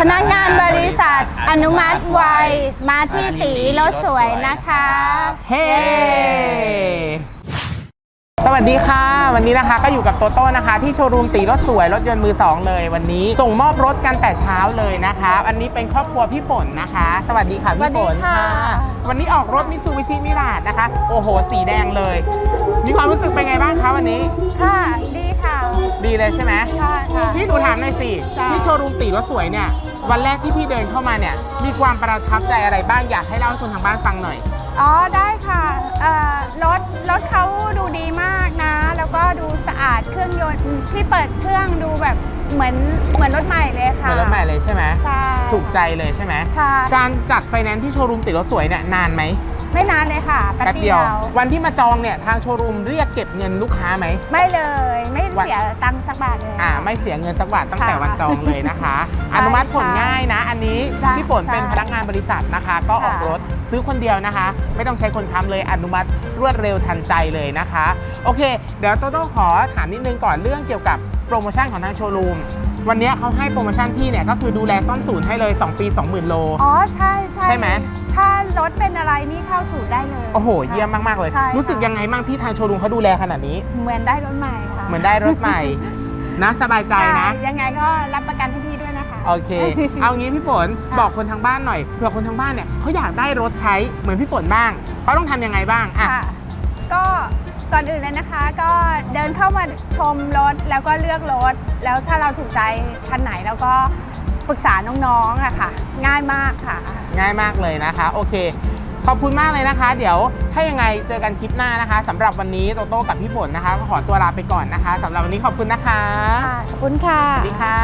พนักงานบริษัทอนุมัติไวมาที่ตีรถสวยนะคะ เฮ้ สวัสดีค่ะ วันนี้นะคะก็อยู่กับโตโต้นะคะ ที่โชว์รูมตีรถสวยรถยนต์มือสองเลย วันนี้ส่งมอบรถกันแต่เช้าเลยนะคะ อันนี้เป็นครอบครัวพี่ฝนนะคะ สวัสดีค่ะพี่ฝนสวัสดีค่ะ วันนี้ออกรถมิตซูบิชิมิราดนะคะ โอ้โห สีแดงเลย มีความรู้สึกเป็นไงบ้างคะวันนี้ค่ะดีค่ะ ดีเลยใช่ไหมค่ะค่ะ พี่หนูถามหน่อยสิจ้ะ ที่โชว์รูมตีรถสวยเนี่ย วันแรกที่พี่เดินเข้ามาเนี่ย มีความประทับใจอะไรบ้างอยากให้เล่าให้คนทางบ้านฟังหน่อย อ๋อได้ค่ะเอ่อรถรถเขาดูดีมากนะ แล้วก็ดูสะอาดเครื่องยนต์ที่เปิดเครื่องดูแบบเหมือนเหมือนรถใหม่เลยเหค่ะมือนรถใหม่เลยใช่ไหมใช่ถูกใจเลยใช่ไหมใช่การจัดไฟแนนซ์ที่โชว์รูมติดรถสวยเนี่ยนานไหม ไม่นานเลยค่ะแป๊บเดียว วันที่มาจองเนี่ยทางโชว์รูมเรียกเก็บเงินลูกค้าไหม ไม่เลย ไม่วันเสียตังค์สักบาทเลย อ่า ไม่เสียเงินสักบาทตั้งแต่ค่ะวันจองเลยนะคะใช่อนุมัติผลใช่ง่ายนะ อันนี้ใช่พี่ฝนเป็นใช่พนักงานบริษัทนะคะ ก็ออกค่ะรถซื้อคนเดียวนะคะ ไม่ต้องใช้คนค้ำเลยอนุมัติรวดเร็วทันใจเลยนะคะ โอเค เดี๋ยวโตโต้ขอถามนิดนึงก่อนเรื่องเกี่ยวกับ โปรโมชั่นของทางโชว์รูม วันนี้เขาให้โปรโมชั่นพี่เนี่ยก็คือดูแลซ่อมศูนย์ให้เลย 2 ปี 20,000 โล อ๋อ ใช่ใช่ใช่ไหม ถ้ารถเป็นอะไรนี่เข้าสู่ได้เลย โอ้โห เยี่ยมมาก ๆ เลย ใช่ค่ะรู้สึกยังไงบ้างที่ทางโชว์รูมเขาดูแลขนาดนี้ เหมือนได้รถใหม่ค่ะเหมือนได้รถใหม่ นะ สบายใจนะ ค่ะยังไงก็รับประกันให้พี่ด้วยนะคะ โอเค เอางี้พี่ฝนค่ะ บอกคนทางบ้านหน่อยเผื่อคนทางบ้านเนี่ยเขาอยากได้รถใช้เหมือนพี่ฝนบ้างเขาต้องทำยังไงบ้างอะ ค่ะ ก็ ก่อนอื่นเลยนะคะก็เดินเข้ามาชมรถแล้วก็เลือกรถ แล้วถ้าเราถูกใจคันไหนแล้วก็ปรึกษาน้องๆอะค่ะ ง่ายมากค่ะ ง่ายมากเลยนะคะ โอเค ขอบคุณมากเลยนะคะ เดี๋ยวถ้ายังไงเจอกันคลิปหน้านะคะสำหรับวันนี้โตโต้กับพี่ฝนนะคะก็ขอตัวลาไปก่อนนะคะสำหรับวันนี้ขอบคุณนะคะ ค่ะ ขอบคุณค่ะ สวัสดีค่ะ